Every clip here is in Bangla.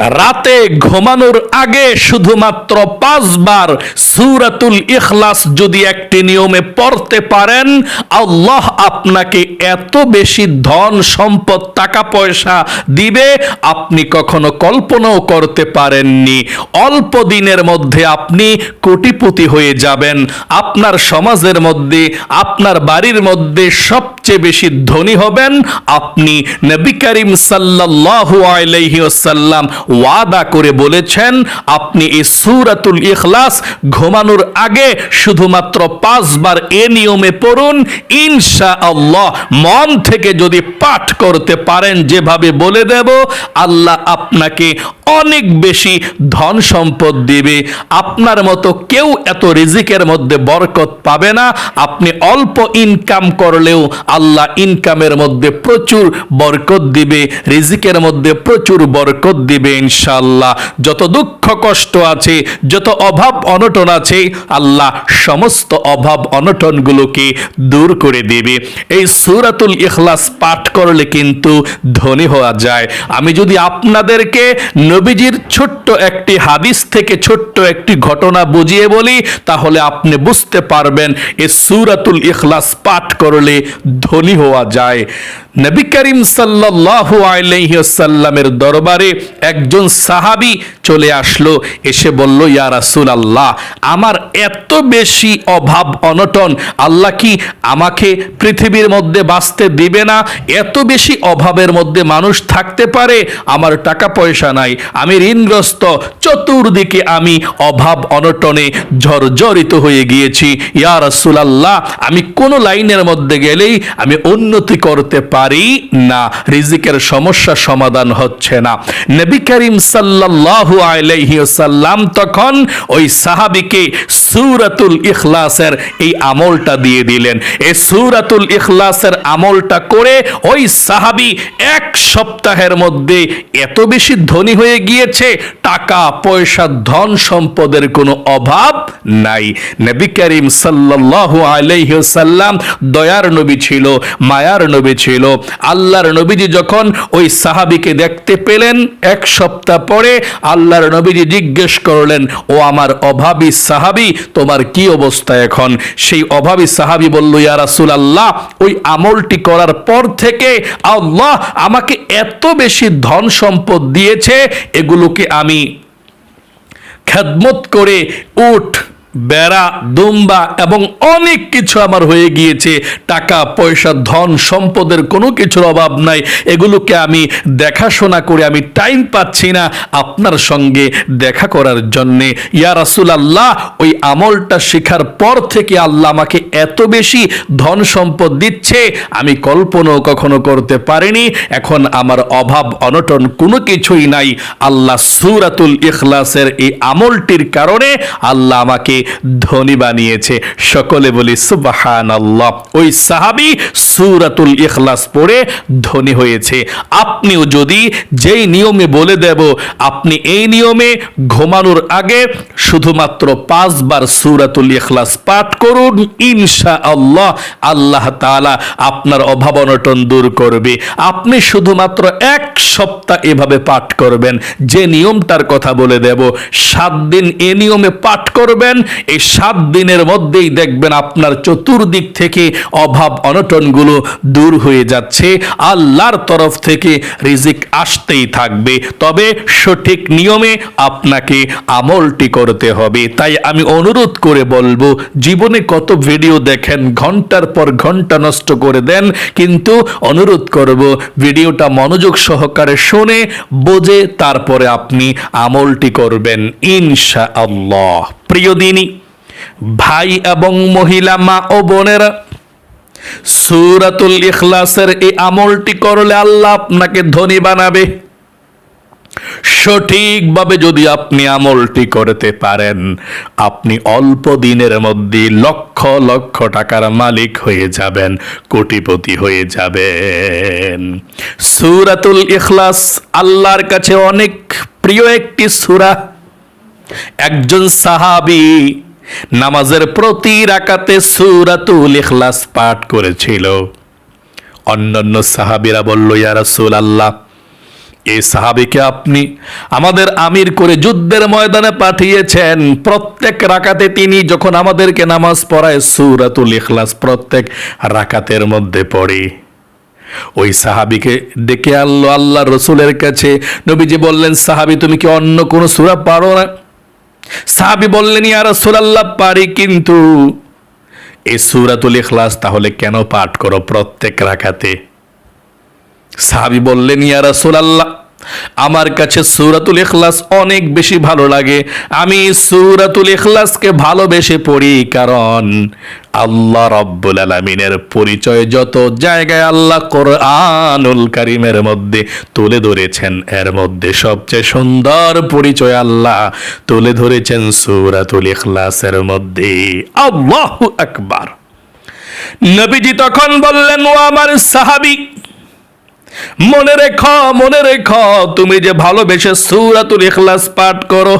রাতে ঘুমানোর আগে শুধুমাত্র পাঁচবার সুরাতুল ইখলাস যদি একটি নিয়মে পড়তে পারেন, আল্লাহ আপনাকে এত বেশি ধন, সম্পদ, টাকা, পয়সা দিবে, আপনি কখনো কল্পনাও করতে পারেননি। অল্প দিনের মধ্যে আপনি কোটিপতি হয়ে যাবেন। আপনার সমাজের মধ্যে, আপনার বাড়ির মধ্যে সবচেয়ে বেশি ধনী হবেন আপনি নবী করিম সাল্লাল্লাহু আলাইহি ওয়াদা করে বলেছেন, আপনি এই সুরাতুল ইখলাস ঘুমানোর আগে শুধুমাত্র পাঁচবার এ নিয়মে পড়ুন। ইনশা আল্লাহ মন থেকে যদি পাঠ করতে পারেন, যেভাবে বলে দেব, আল্লাহ আপনাকে অনেক বেশি ধন সম্পদ দিবে। আপনার মতো কেউ এত রিজিকের মধ্যে বরকত পাবে না। আপনি অল্প ইনকাম করলেও আল্লাহ ইনকামের মধ্যে প্রচুর বরকত দিবে, রিজিকের মধ্যে প্রচুর বরকত দিবে ইনশাআল্লাহ। যত দুঃখ কষ্ট আছে, যত অভাব অনটন আছে, আল্লাহ সমস্ত অভাব অনটনগুলোকে দূর করে দেবে। এই সূরাতুল ইখলাস পাঠ করলে কিন্তু ধনী হওয়া যায়। আমি যদি আপনাদেরকে নবীজির ছোট্ট একটি হাদিস থেকে ছোট্ট একটি ঘটনা বুঝিয়ে বলি, তাহলে আপনি বুঝতে পারবেন এই সূরাতুল ইখলাস পাঠ করলে ধনী হওয়া যায়। নবী করিম সাল্লাল্লাহু আলাইহি ওয়াসাল্লামের দরবারে একজন সাহাবী চলে আসলো, এসে বলল, ইয়া রাসূলুল্লাহ, আমার এত বেশি অভাব, অনটন, আল্লাহ কি আমাকে পৃথিবীর মধ্যে বাঁচতে দিবে না? এত বেশি অভাবের মধ্যে মানুষ থাকতে পারে, আমার টাকা পয়সা নাই আমি ঋণগ্রস্ত। চতুর্দিকে আমি অভাব অনটনে জর্জরিত হয়ে গিয়েছি। ইয়া রাসূলুল্লাহ, আমি কোন লাইনের মধ্যে গেলেই আমি উন্নতি করতে পারি না। রিজিকের সমস্যা সমাধান হচ্ছে না। নবী করিম সাল্লাল্লাহু আলাইহি ওয়াসাল্লাম তখন ওই সাহাবীকে সূরাতুল ইখলাসের এই আমলটা দিয়ে দিলেন। এই সূরাতুল ইখলাসের আমলটা করে ওই সাহাবী এক সপ্তাহের মধ্যে এত বেশি ধনী হয়ে গিয়েছে, টাকা, পয়সা, ধন সম্পদের কোনো অভাব নাই। নবী করিম সাল্লাল্লাহু আলাইহি ওয়াসাল্লাম দয়ার নবী ছিল, মায়ার নবী ছিল। আল্লাহর নবীজি যখন ওই সাহাবীকে দেখতে পেলেন, এক সপ্তাহ পরে আল্লাহর নবীজি জিজ্ঞেস করলেন, ও আমার অভাবী সাহাবী, তোমার কি অবস্থা এখন? সেই অভাবী সাহাবী বলল, ইয়া রাসূলুল্লাহ, ওই আমলটি করার পর থেকে আল্লাহ আমাকে এত বেশি ধন সম্পদ দিয়েছে এগুলোকে আমি খেদমত করে উঠ বেড়া, দুম্বা এবং অনেক কিছু আমার হয়ে গিয়েছে। টাকা, পয়সা, ধন, সম্পদের কোনো কিছুর অভাব নাই। এগুলোকে আমি দেখাশোনা করে আমি টাইম পাচ্ছি না আপনার সঙ্গে দেখা করার জন্যে। ইয়া রাসুল আল্লাহ ওই আমলটা শেখার পর থেকে আল্লাহ আমাকে এত বেশি ধন সম্পদ দিচ্ছে, আমি কল্পনাও কখনো করতে পারিনি। এখন আমার অভাব, অনটন কোনো কিছুই নাই। আল্লাহ সুরাতুল ইখলাসের এই আমলটির কারণে আল্লাহ আমাকে ধনী বানিয়েছে। সকলে বলি সুবাহান আল্লাহ ওই সাহাবি সুরাতুল ইখলাস পড়ে ধনী হয়েছে। আপনিও যদি যেই নিয়মে বলে দেব, আপনি এই নিয়মে ঘুমানোর আগে শুধুমাত্র পাঁচবার সুরাতুল ইখলাস পাঠ করুন ইনশা আল্লাহ আল্লাহ তাআলা আপনার অভাব অনটন দূর করবে। আপনি শুধুমাত্র এক সপ্তাহ এভাবে পাঠ করবেন। যে নিয়মটার কথা বলে দেব, সাত দিন এ নিয়মে পাঠ করবেন এই সাত দিনের মধ্যেই দেখবেন আপনার চতুর্দিক থেকে অভাব অনটনগুলো দূর হয়ে যাচ্ছে। আল্লাহর তরফ থেকে রিজিক আসতেই থাকবে। তবে সঠিক নিয়মে আপনাকে আমলটি করতে হবে। তাই আমি অনুরোধ করে বলব, জীবনে কত ভিডিও দেখেন, ঘণ্টার পর ঘণ্টা নষ্ট করে দেন, কিন্তু অনুরোধ করব, ভিডিওটা মনোযোগ সহকারে শুনে, বোঝে তারপরে আপনি আমলটি করবেন ইনশা আল্লাহ প্রিয় দিনী ভাই এবং মহিলা মা ও বোনেরা, সুরাতুল ইখলাসের এই আমলটি করলে আল্লাহ আপনাকে ধনী বানাবে। সঠিকভাবে যদি আপনি আমলটি করতে পারেন, আপনি অল্প দিনের মধ্যে লক্ষ লক্ষ টাকার মালিক হয়ে যাবেন, কোটিপতি হয়ে যাবেন। সুরাতুল ইখলাস আল্লাহর কাছে অনেক প্রিয় একটি সুরা। একজন সাহাবি নামাজের প্রতি রাকাতে সুরাতুল ইখলাস পাঠ করেছিল। অন্যান্য সাহাবিরা বলল, ইয়া রাসূল আল্লাহ এই সাহাবিকে আপনি আমাদের আমির করে যুদ্ধের ময়দানে পাঠিয়েছেন। প্রত্যেক রাকাতে তিনি যখন আমাদেরকে নামাজ পড়ায়, সুরাতুল ইখলাস প্রত্যেক রাকাতের মধ্যে পড়ে। ওই সাহাবিকে ডেকে আনলো আল্লাহ রসুলের কাছে। নবীজি বললেন, সাহাবি, তুমি কি অন্য কোনো সুরা পারো না? সাহাবি বললেন, ইয়া রাসূলুল্লাহ, পারি কিন্তু এই সুরাতুল ইখলাস তাহলে কেন পাঠ করো প্রত্যেক রাকাতে? সাহাবি বললেন, ইয়া রাসূলুল্লাহ আমার কাছে সূরাতুল ইখলাস অনেক বেশি ভালো লাগে। আমি সূরাতুল ইখলাসকে ভালোবেসে পড়ি কারণ আল্লাহ রাব্বুল আলামিনের পরিচয় যত জায়গায় আল্লাহ কোরআনুল কারীমের মধ্যে তুলে ধরেছেন, এর মধ্যে সবচেয়ে সুন্দর পরিচয় আল্লাহ তুলে ধরেছেন সূরাতুল ইখলাসের মধ্যে। আল্লাহু আকবার। নবীজি তখন বললেন, ও আমার সাহাবী মনে রেখ মনে রেখ, তুমি যে ভালোবেসে সুরাতুল ইখলাস পাঠ করো,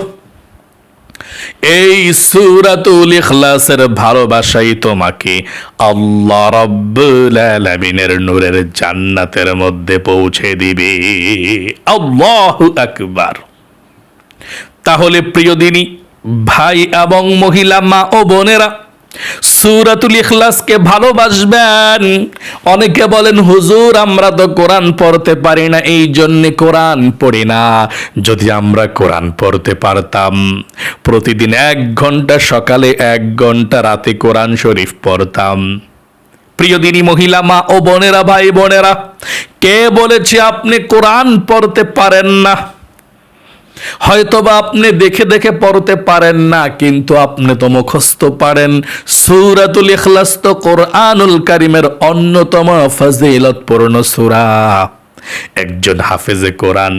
এই সুরাতুল ইখলাসের ভালোবাসাই তোমাকে আল্লাহ রাব্বুল আলামিনের নূরের জান্নাতের মধ্যে পৌঁছে দিবে। আল্লাহু আকবার। তাহলে প্রিয় দিনী, ভাই এবং মহিলা, মা ও বোনেরা সুরাতুল ইখলাসকে ভালোবাসবেন। অনেকে বলেন, হুজুর, আমরা তো কোরআন পড়তে পারি না, এই জন্য কোরআন পড়ি না। যদি আমরা কোরআন পড়তে পারতাম, প্রতিদিন এক ঘণ্টা সকালে এক ঘণ্টা রাতে কোরআন শরীফ পড়তাম। প্রিয় দিনী মহিলা, মা ও বোনেরা, ভাই বোনেরা, কে বলেছে আপনি কোরআন পড়তে পারেন না? হয়তোবা আপনি দেখে দেখে পড়তে পারেন না, কিন্তু আপনি তো মুখস্থ পারেন। সূরাতুল ইখলাস তো কোরআনুল কারিমের অন্যতম ফজিলতপূর্ণ সূরা। একজন হাফেজে কোরআন,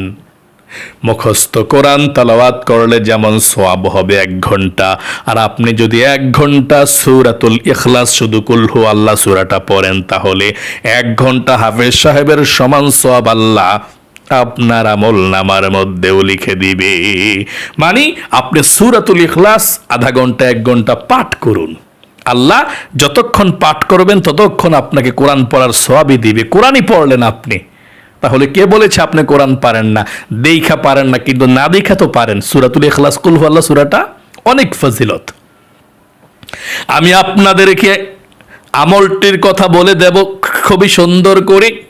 মুখস্থ কোরআন তালাওয়াত করলে যেমন সোয়াব হবে এক ঘণ্টা, আর আপনি যদি এক ঘণ্টা সুরাতুল ইখলাস শুধু কুলহু আল্লাহ সুরাটা পড়েন, তাহলে এক ঘণ্টা হাফেজ সাহেবের সমান সোয়াব আল্লাহ। আপনার আমল নামার মধ্যেও লিখে দিবে। মানে আপনি সুরাতুল ইখলাস আধা ঘণ্টা, এক ঘণ্টা পাঠ করুন। আল্লাহ যতক্ষণ পাঠ করবেন ততক্ষণ আপনাকে কোরআন পড়ার সবই দিবে। কোরআনই পড়লেন আপনি। তাহলে কে বলেছে আপনি কোরআন পারেন না? দেখা পারেন না, কিন্তু না দেখা তো পারেন। সুরাতুল ইখলাস কুলহু আল্লাহ, সুরাটা অনেক ফজিলত। আমি আপনাদেরকে আমলটির কথা বলে দেব, খুবই সুন্দর করে।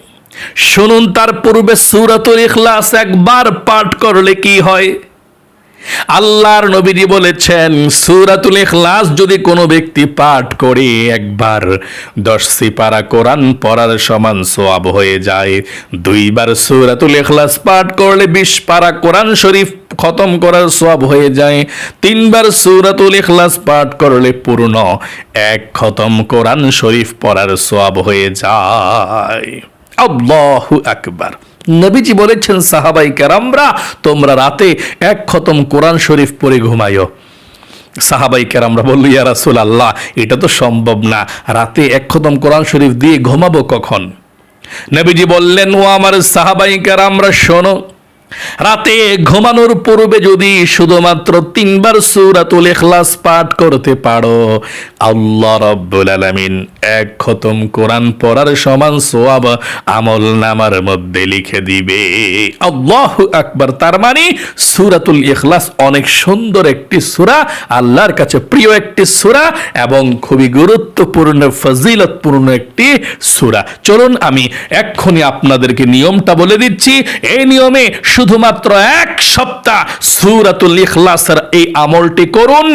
শুনুন, তার পূর্বে সুরাতুল ইখলাস একবার পাঠ করলে কি হয়? আল্লাহর নবীজি বলেছেন, সুরাতুল ইখলাস যদি কোনো ব্যক্তি পাঠ করে, একবার দশ সিপারা কোরআন পড়ার সমান সোয়াব হয়ে যায়। দুইবার সুরাতুল ইখলাস পাঠ করলে বিশ পারা কোরআন শরীফ খতম করার সোয়াব হয়ে যায়। তিনবার সুরাতুল ইখলাস পাঠ করলে পূর্ণ এক খতম কোরআন শরীফ পড়ার সোয়াব হয়ে যায়। আল্লাহু আকবার। নবীজি বলেছেন, সাহাবাই কেরামরা, তোমরা রাতে এক খতম কোরআন শরীফ পরে ঘুমাইও সাহাবাই কেরামরা বলল, ইয়া রাসুল আল্লাহ এটা তো সম্ভব না, রাতে এক খতম কোরআন শরীফ দিয়ে ঘুমাবো কখন? নবীজি বললেন, ও আমার সাহাবাই কেরামরা, শোনো রাতে ঘুমানোর পূর্বে যদি শুধুমাত্র তিনবার সূরাতুল ইখলাস পাঠ করতে পারো, আল্লাহ রাব্বুল আলামিন এক খতম কোরআন পড়ার সমান সোয়াব আমল নামার মধ্যে লিখে দিবে। আল্লাহু আকবার। তার মানে সূরাতুল ইখলাস অনেক সুন্দর একটি সূরা, আল্লাহর কাছে প্রিয় একটি সূরা এবং খুবই গুরুত্বপূর্ণ, ফজিলতপূর্ণ একটি সূরা। চলুন আমি এক্ষুনি আপনাদেরকে নিয়মটা বলে দিচ্ছি। এই নিয়মে শুধুমাত্র এক সপ্তাহ সুরাতুল ইখলাসের এই আমলটি করুন।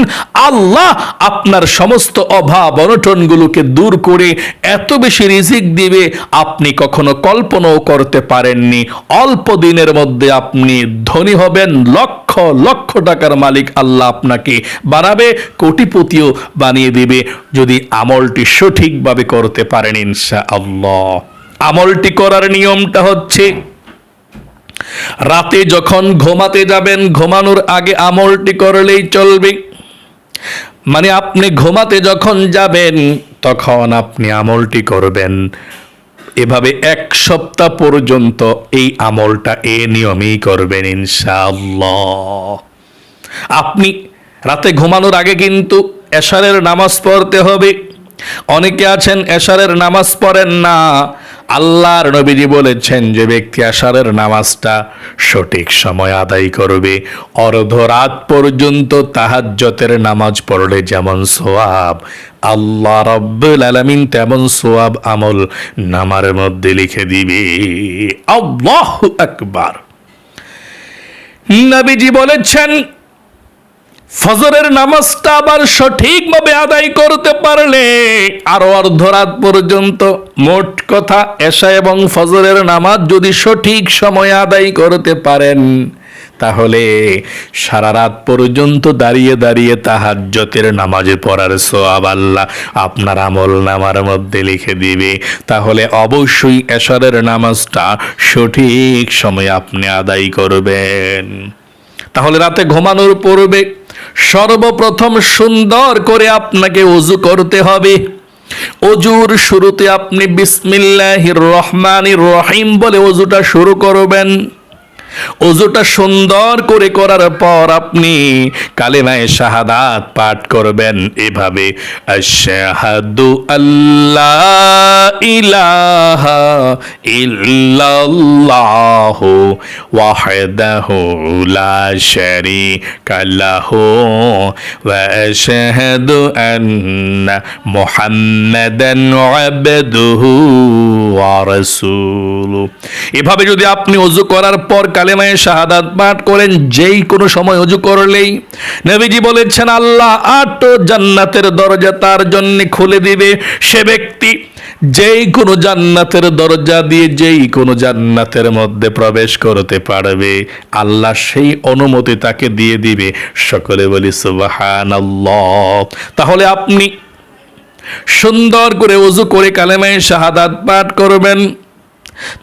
আল্লাহ আপনার সমস্ত অভাব অনটনগুলোকে দূর করে এত বেশি রিজিক দিবে আপনি কখনো কল্পনাও করতে পারেননি। অল্প দিনের মধ্যে আপনি ধনী হবেন, লক্ষ লক্ষ টাকার মালিক আল্লাহ আপনাকে বানাবে, কোটিপতিও বানিয়ে দিবে। যদি আমলটি সঠিকভাবে করতে পারেন ইনশা আল্লাহ আমলটি করার নিয়মটা হচ্ছে রাতে যখন ঘুমাতে যাবেন, ঘুমানোর আগে আমলটি করলেই চলবে। মানে আপনি ঘুমাতে যখন যাবেন, তখন আপনি আমলটি করবেন। এভাবে এক সপ্তাহ পর্যন্ত এই আমলটা এ নিয়মেই করবেন ইনশাআল্লাহ। আপনি রাতে ঘুমানোর আগে কিন্তু এশারের নামাজ পড়তে হবে। অনেকে আছেন, এশারের নামাজ পড়েন না। আল্লাহর নবীজি বলেছেন যে ব্যক্তি আশারের নামাজটা সঠিক সময় আদায় করবে। অর্ধরাত পর্যন্ত তাহাজ্জতের নামাজ পড়লে যেমন সোয়াব, আল্লাহ রব্বুল আলামিন তেমন সোয়াব আমল নামার মধ্যে লিখে দিবে। আল্লাহ আকবার। নবীজি বলেছেন ফজরের নামাজটা আবার সঠিকভাবে আদায় করতে পারলে আরও অর্ধরাত পর্যন্ত মোট কথা এশা এবং ফজরের নামাজ যদি সঠিক সময়ে আদায় করতে পারেন, তাহলে সারা রাত পর্যন্ত দাঁড়িয়ে দাঁড়িয়ে তাহাজ্জতের নামাজে পড়ার সোয়াব আল্লাহ আপনার আমল নামার মধ্যে লিখে দিবে। তাহলে অবশ্যই এশারের নামাজটা সঠিক সময়ে আপনি আদায় করবেন। তাহলে রাতে ঘুমানোর পূর্বে সর্বপ্রথম সুন্দর করে আপনাকে অজু করতে হবে। অজুর শুরুতে আপনি বিসমিল্লাহির রহমানির রহিম বলে অজুটা শুরু করবেন। অজুটা সুন্দর করে করার পর আপনি কালেমায় শাহাদাত পাঠ করবেন। এভাবে, আশহাদু আল্লাহ ইলাহা ইল্লাল্লাহু ওয়াহদাহু লা শারীকা লাহু ওয়া আশহাদু আন্না মুহাম্মাদান আবদুহু ওয়া রাসূলুহু। এভাবে যদি আপনি অজু করার পর কালেমায়ে শাহাদাত পাঠ করেন, যেই কোনো সময় অজু করলেই নবীজি বলেছেন, আল্লাহ আট জান্নাতের দরজা তার জন্য খুলে দিবে। সে ব্যক্তি যেই কোনো জান্নাতের দরজা দিয়ে যেই কোনো জান্নাতের মধ্যে প্রবেশ করতে পারবে, আল্লাহ সেই অনুমতি তাকে দিয়ে দিবে। সকলে বলি, সুবহানাল্লাহ। তাহলে আপনি সুন্দর করে অজু করে কালেমায় শাহাদাত পাঠ করবেন।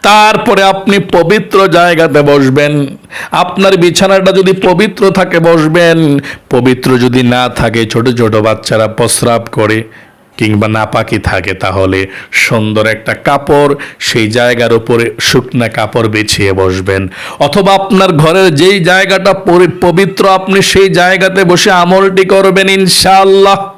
তারপরে আপনি পবিত্র জায়গাতে বসবেন। আপনার বিছানাটা যদি পবিত্র থাকে বসবেন। পবিত্র যদি না থাকে, ছোট ছোট বাচ্চারা প্রস্রাব করে কিংবা নাপাকি থাকে, তাহলে সুন্দর একটা কাপড় সেই জায়গার উপরে শুকনা কাপড় বিছিয়ে বসবেন। অথবা আপনার ঘরের যেই জায়গাটা পবিত্র, আপনি সেই জায়গাতে বসে আমলটি করবেন ইনশাআল্লাহ।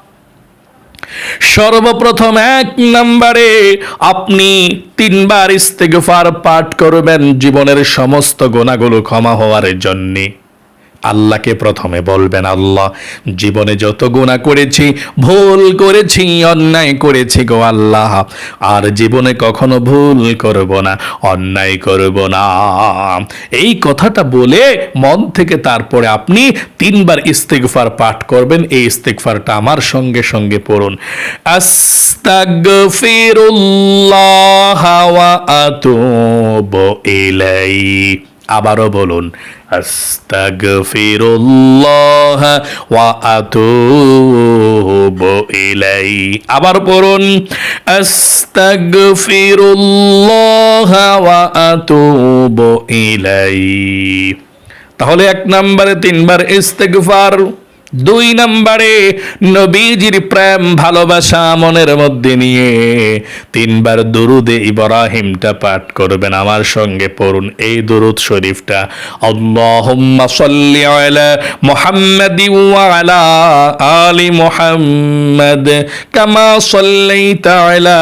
সর্বপ্রথম এক নম্বরে আপনি তিনবার ইস্তেগফার পাঠ করবেন জীবনের সমস্ত গোনাগুলো ক্ষমা হওয়ার জন্যে। আল্লাহকে প্রথমে বলবেন, আল্লাহ, জীবনে যত গুণা করেছি, ভুল করেছি, অন্যায় করেছি গো আল্লাহ, আর জীবনে কখনো ভুল করব না, অন্যায় করব না। এই কথাটা বলে মন থেকে তারপরে আপনি তিনবার ইস্তেগফার পাঠ করবেন। এই ইস্তেগফারটা আমার সঙ্গে সঙ্গে পড়ুন। আস্তাগফিরুল্লাহ ওয়া আতুবু ইলাইহি। আবারও বলুন আস্তাগফিরুল্লাহ ওয়া আতুবু ইলাই। আবার পড়ুন, আস্তাগফিরুল্লাহ ওয়া আতুবু ইলাই। তাহলে এক নম্বরে তিনবার ইস্তেগফার দুই নম্বরে নবীজির প্রেম, ভালোবাসা মনের মধ্যে নিয়ে তিনবার দুরুদে ইব্রাহিমটা পাঠ করবেন। আমার সঙ্গে পড়ুন এই দুরুদ শরীফটা। আল্লাহুম্মা সাল্লি আলা মুহাম্মাদি ওয়া আলা আলি মুহাম্মাদ কামা সাল্লাইতা আলা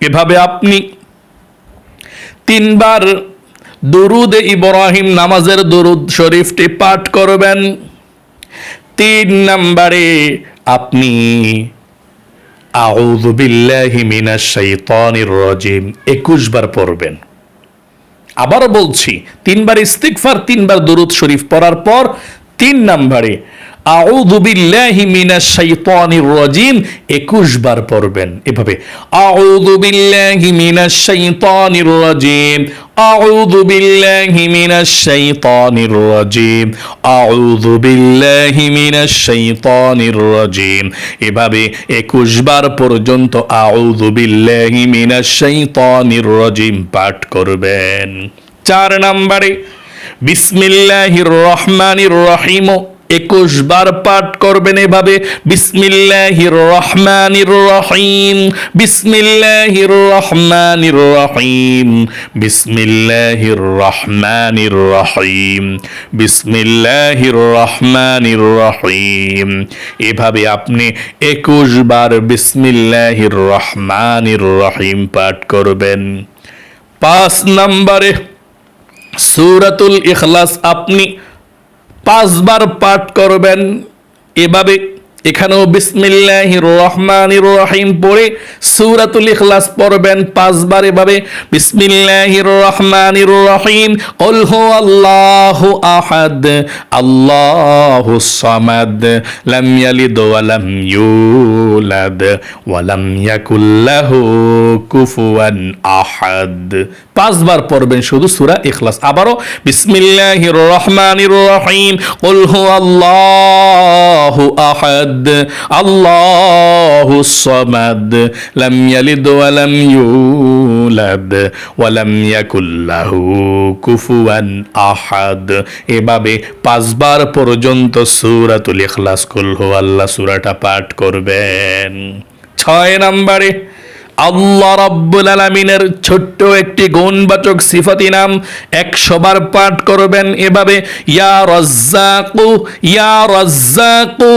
এভাবে আপনি তিনবার দরুদ ইব্রাহিম নামাজের দরুদ শরীফটি পাঠ করবেন। তিন নম্বরে আপনি রাজিম 21 বার পড়বেন। আবার বলছি, তিনবার ইস্তিগফার, তিনবার দরুদ শরীফ পড়ার পর তিন নম্বরে আউযু বিল্লাহি মিনাশ শাইতানির রাজিম। 21 বার পড়বেন এভাবে। আউযু বিল্লাহি মিনাশ শাইতানির রাজিম। আউযু বিল্লাহি মিনাশ শাইতানির রাজিম। আউযু বিল্লাহি মিনাশ শাইতানির রাজিম। এভাবে 21 বার পর্যন্ত আউযু বিল্লাহি মিনাশ শাইতানির রাজিম পাঠ করবেন। চার নম্বরে, বিসমিল্লাহির রহমানির রহিম। একুশ বার পাঠ করবেন এভাবে। বিসমিল্লাহির রহমানির রহিম বিসমিল্লাহির রহমানির রহিম বিসমিল্লাহির রহমানির রহিম বিসমিল্লাহির রহমানির রহিম এভাবে আপনি একুশ বার বিসমিল্লাহির রহমানির রহিম পাঠ করবেন। পাঁচ নম্বরে সূরাতুল ইখলাস আপনি পাঁচবার পাঠ করবেন। এভাবে এখানেও বিসমিল্লাহির রহমানির রহিম পড়ে সূরাতুল ইখলাস পড়বেন পাঁচবার এভাবে, বিসমিল্লাহির রহমানির রহিম, কুল হুয়াল্লাহু আহাদ, আল্লাহ সামাদ, লাম ইয়ালিদ ওয়া লাম ইউলাদ, ওয়া লাম ইয়াকুল লাহু কুফুয়ান আহাদ। পাঁচবার পড়বেন শুধু সূরা ইখলাস। আবারও, বিসমিল্লাহির রহমানির রহিম, কুল হুয়াল্লাহু আহাদ আল্লাহুস সামাদ, লাম ইয়ালিদ ওয়া লাম ইউলাদ, ওয়া লাম ইয়াকুল কুফুয়ান আহাদ। এভাবে পাঁচবার পর্যন্ত সূরাতুল ইখলাস, কুল হুয়াল্লাহ সূরাটা পাঠ করবেন। ছয় নম্বরে আল্লাহ রাব্বুল আলামিনের ছোট্ট একটি গুণবাচক সিফাতি নাম একশোবার পাঠ করবেন এভাবে, ইয়া রাজ্জাকু ইয়া রাজ্জাকু।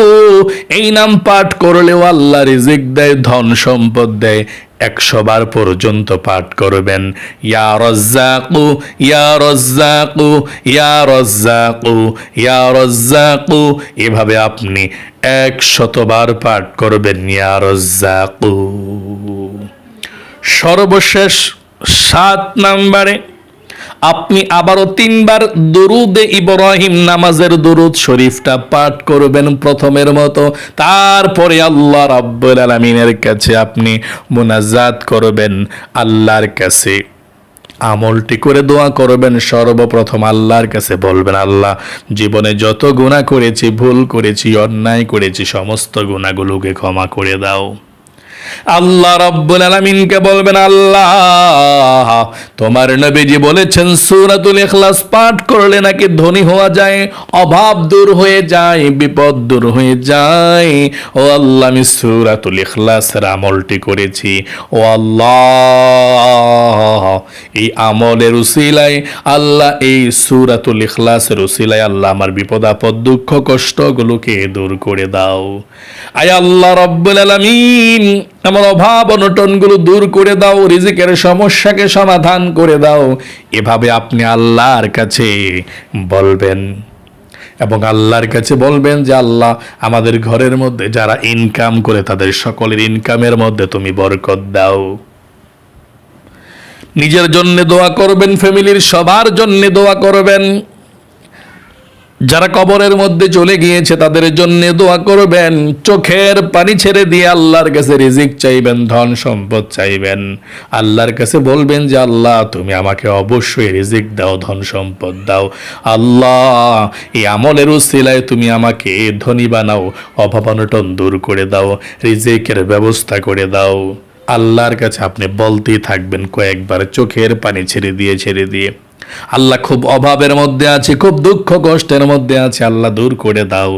এই নাম পাঠ করলেও আল্লাহ রিজিক দেয়, ধন সম্পদ দেয়। একশোবার পর্যন্ত পাঠ করবেন, ইয়া রজ্জাকু ইয়া রজ্জাকু ইয়া রজ্জাকু ইয়া রজ্জাকু। এভাবে আপনি একশতবার পাঠ করবেন, ইয়া রজ্জাকু। সর্বশেষ সাত নাম্বারে, আপনি আবারও তিনবার দরুদে ইব্রাহিম নামাজের দরুদ শরীফটা পাঠ করবেন প্রথমের মতো। তারপরে আল্লাহ রাব্বুল আলামিনের কাছে আপনি মোনাজাত করবেন আল্লাহর কাছে। আমলটি করে দোয়া করবেন সর্বপ্রথম আল্লাহর কাছে বলবেন, আল্লাহ, জীবনে যত গুনাহ করেছি, ভুল করেছি, অন্যায় করেছি, সমস্ত গুণাগুলোকে ক্ষমা করে দাও। আল্লাহ রব্বুল আলামিনকে বলবেন, আল্লাহ, তোমার নবীজি বলেছেন, সূরাতুল ইখলাস পাঠ করলে নাকি ধনী হওয়া যায়, অভাব দূর হয়ে যায়, বিপদ দূর হয়ে যায়। ও আল্লাহ, আমি সূরাতুল ইখলাসের আমলটি করেছি। ও আল্লাহ, এই আমলের উসিলায়, আল্লাহ, এই সূরাতুল ইখলাসের উসিলায় আল্লাহ আমার বিপদ, আপদ, দুঃখ, কষ্টগুলোকে দূর করে দাও। আয় আল্লাহ রব্বুল আলামিন আমার অভাব অনটনগুলো দূর করে দাও, রিজিকের সমস্যাকে সমাধান করে দাও। এভাবে আপনি আল্লাহর কাছে বলবেন। এবং আল্লাহর কাছে বলবেন যে, আল্লাহ, আমাদের ঘরের মধ্যে যারা ইনকাম করে, তাদের সকলের ইনকামের মধ্যে তুমি বরকত দাও। নিজের জন্য দোয়া করবেন ফ্যামিলির সবার জন্য দোয়া করবেন। যারা কবরের মধ্যে চলে গিয়েছে, তাদের জন্য দোয়া করবেন। চোখের পানি ছেড়ে দিয়ে আল্লাহর কাছে রিজিক চাইবেন, ধন সম্পদ চাইবেন। আল্লাহর কাছে বলবেন যে, আল্লাহ, তুমি আমাকে অবশ্যই রিজিক দাও, ধন সম্পদ দাও। আল্লাহ, এই আমলের উসিলায় তুমি আমাকে ধনী বানাও, অভাব অনটন দূর করে দাও, রিজিকের ব্যবস্থা করে দাও। আল্লাহর কাছে আপনি বলতেই থাকবেন কয়েকবার, চোখের পানি ছেড়ে দিয়ে ছেড়ে দিয়ে। আল্লাহ খুব অভাবের মধ্যে আছে, খুব দুঃখ কষ্টের মধ্যে আছে, আল্লাহ দূর করে দাও।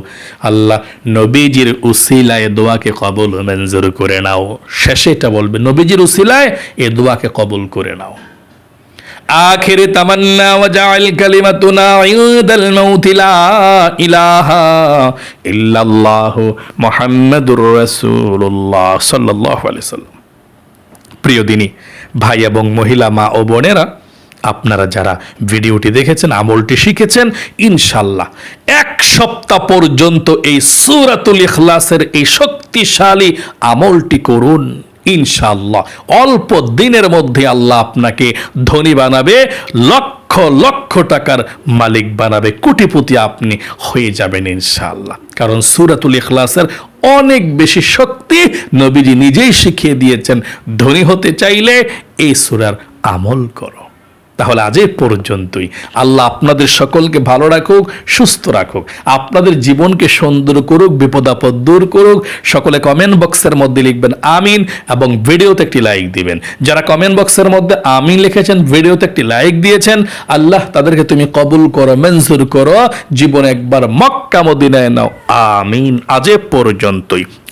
আল্লাহ নবীজির উসিলায় দোয়াকে কবল মঞ্জুর করে নাও। শেষে এটা বলবে, নবীজির উসিলায় এ দোয়াকে কবল করে নাও। আখিরে তামান্না ওয়াজাল কালিমাতুনা ইউদাল মাউত লা ইলাহা ইল্লাল্লাহ মুহাম্মাদুর রাসূলুল্লাহ সাল্লাল্লাহু আলাইহি সাল্লাম। প্রিয় দিনী, ভাই এবং মহিলা, মা ও বোনেরা আপনারা যারা ভিডিওটি দেখেছেন, আমলটি শিখেছেন, ইনশাল্লাহ এক সপ্তাহ পর্যন্ত এই সুরাতুল ইখলাসের এই শক্তিশালী আমলটি করুন, ইনশাল্লাহ। অল্প দিনের মধ্যে আল্লাহ আপনাকে ধনী বানাবে, লক্ষ লক্ষ টাকার মালিক বানাবে, কোটিপতি আপনি হয়ে যাবেন, ইনশাল্লাহ। কারণ সুরাতুল ইখলাসের অনেক বেশি শক্তি নবীজি নিজেই শিখিয়ে দিয়েছেন, ধনী হতে চাইলে এই সুরার আমল করো। তাহলে আজ পর্যন্তই। আল্লাহ আপনাদের সকলকে ভালো রাখুক, সুস্থ রাখুক। আপনাদের জীবনকে সুন্দর করুক বিপদ আপদ দূর করুক। সকলে কমেন্ট বক্সের মধ্যে লিখবেন আমিন এবং ভিডিওতে একটি লাইক দিবেন। যারা কমেন্ট বক্সের মধ্যে আমিন লিখেছেন ভিডিওতে একটি লাইক দিয়েছেন, আল্লাহ তাদেরকে তুমি কবুল করো, মঞ্জুর করো। জীবনে একবার মক্কা, মদিনায় নাও। আমিন। আজ পর্যন্তই।